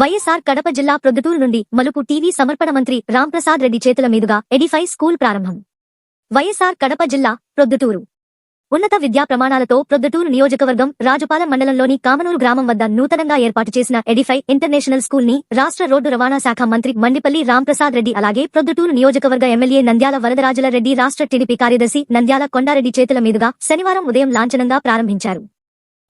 వైఎస్ఆర్ కడప జిల్లా ప్రొద్దుటూరు నుండి మలుపు టీవీ సమర్పణ మంత్రి రాంప్రసాద్ రెడ్డి చేతుల మీదుగా ఎడిఫై స్కూల్ ప్రారంభం. వైఎస్ఆర్ కడప జిల్లా ప్రొద్దుటూరు. ఉన్నత విద్యా ప్రమాణాలతో ప్రొద్దుటూరు నియోజకవర్గం రాజుపాలెం మండలంలోని కామనూరు గ్రామం వద్ద నూతనంగా ఏర్పాటు చేసిన ఎడిఫై ఇంటర్నేషనల్ స్కూల్ని రాష్ట్ర రోడ్డు రవాణా శాఖ మంత్రి మండిపల్లి రాంప్రసాద్ రెడ్డి అలాగే ప్రొద్దుటూరు నియోజకవర్గ ఎమ్మెల్యే నంద్యాల వరదరాజుల రెడ్డి రాష్ట్ర టీడీపీ కార్యదర్శి నంద్యాల కొండారెడ్డి చేతుల మీదుగా శనివారం ఉదయం లాంఛనంగా ప్రారంభించారు.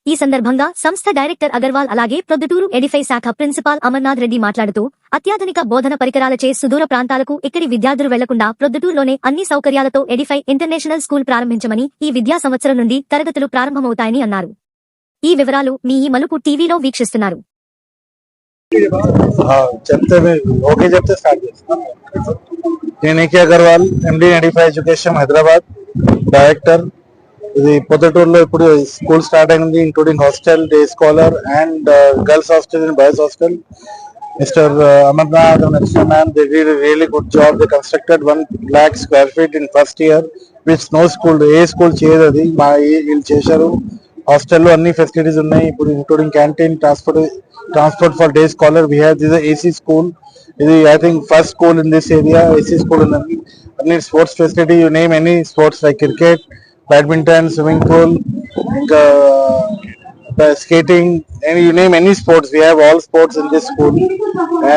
ఈ సందర్భంగా సంస్థ డైరెక్టర్ అగర్వాల్ అలాగే ప్రొద్దుటూరు ఎడిఫై శాఖ ప్రిన్సిపాల్ అమర్నాథ్ రెడ్డి మాట్లాడుతూ అత్యాధునిక బోధన పరికరాలచే సుదూర ప్రాంతాలకు ఇక్కడి విద్యార్థులు వెళ్ళకుండా ప్రొద్దుటూరులోనే అన్ని సౌకర్యాలతో ఎడిఫై ఇంటర్నేషనల్ స్కూల్ ప్రారంభించమని ఈ విద్యా సంవత్సరం నుండి తరగతులు ప్రారంభమవుతాయని అన్నారు. ఈ వివరాలు మీ ఈ మలుపు టీవీలో వీక్షిస్తున్నారు. నేను Agarwal MD Edify education Hyderabad. Director ఇది పొద్దుటూరులో ఇప్పుడు స్కూల్ స్టార్ట్ అయింది including hostel day scholar and girls hostel and boys hostel mister Amarnath and uh, Mr. Uh, man, they did a really good job. They constructed one lakh square feet in first year, which no school, ఏ school చేయదు అది. మా వీళ్ళు చేశారు. హాస్టల్లో అన్ని facilities ఉన్నాయి. ఇప్పుడు including canteen transport transport for day scholar we have this AC school ఇది I think first school in this area AC school ఉందండి అన్ని sports facility you name any sports like cricket badminton swimming the skating Any you name any sports we have all sports in this school.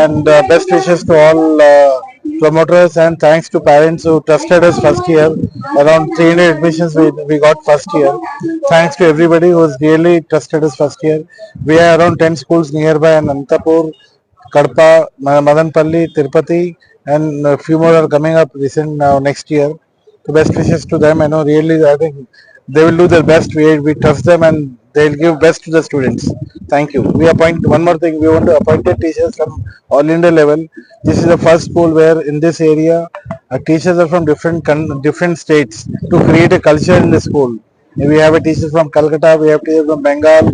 And uh, best wishes to all uh, promoters and thanks to parents who trusted us first year. Around 300 admissions we, we got first year. Thanks to everybody who has really trusted us first year. We have around 10 schools nearby in antapur kadpa madanpalli tirupati and a few more are coming up recent now next year the best wishes to them. I know really, I think they will do their best. We, we trust them and they'll give best to the students. Thank you. We appoint one more thing. We want to appointed teachers from all India level. This is the first school where in this area, uh, teachers are from different different states to create a culture in the school. We have a teacher from Calcutta, we have teachers from Bengal,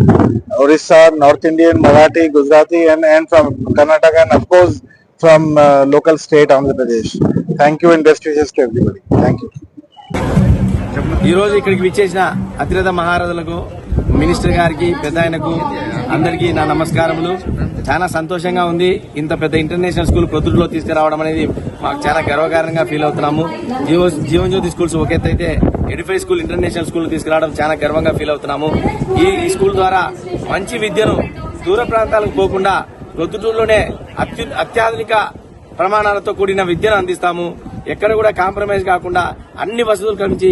Orissa, North Indian, Marathi, Gujarati, and, and from Karnataka, and of course from uh, local state Andhra Pradesh. Thank you and best wishes to everybody. Thank you. ఇక్కడికి విచ్చేసిన అతిరథ మహారథులకు minister గారికి పెద్ద ఆయనకు అందరికీ నా నమస్కారములు చాలా సంతోషంగా ఉంది ఇంత పెద్ద ఇంటర్నేషనల్ స్కూల్ ప్రొద్దులో తీసుకురావడం అనేది మాకు చాలా గర్వకారణంగా ఫీల్ అవుతున్నాము జీవో జీవన్ జ్యోతి స్కూల్స్ ఒక అయితే ఎడిఫై స్కూల్ ఇంటర్నేషనల్ స్కూల్ తీసుకురావడం చాలా గర్వంగా ఫీల్ అవుతున్నాము ఈ స్కూల్ ద్వారా మంచి విద్యను దూర ప్రాంతాలకు పోకుండా ప్రొద్దుటూరులోనే అత్యు అత్యాధునిక ప్రమాణాలతో కూడిన విద్యను అందిస్తాము. ఎక్కడ కూడా కాంప్రమైజ్ కాకుండా అన్ని వసతులు కల్పించి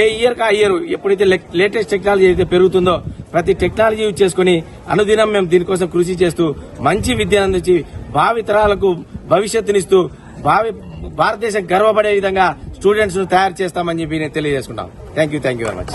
ఏ ఇయర్ కా ఇయర్ ఎప్పుడైతే లేటెస్ట్ టెక్నాలజీ అయితే పెరుగుతుందో ప్రతి టెక్నాలజీ యూజ్ చేసుకుని అనుదినం మేము దీనికోసం కృషి చేస్తూ మంచి విద్యను అందించి భావి తరాలకు భవిష్యత్తునిస్తూ భావి భారతదేశం గర్వపడే విధంగా స్టూడెంట్స్ను తయారు చేస్తామని చెప్పి నేను తెలియజేసుకుంటాం thank you thank you very much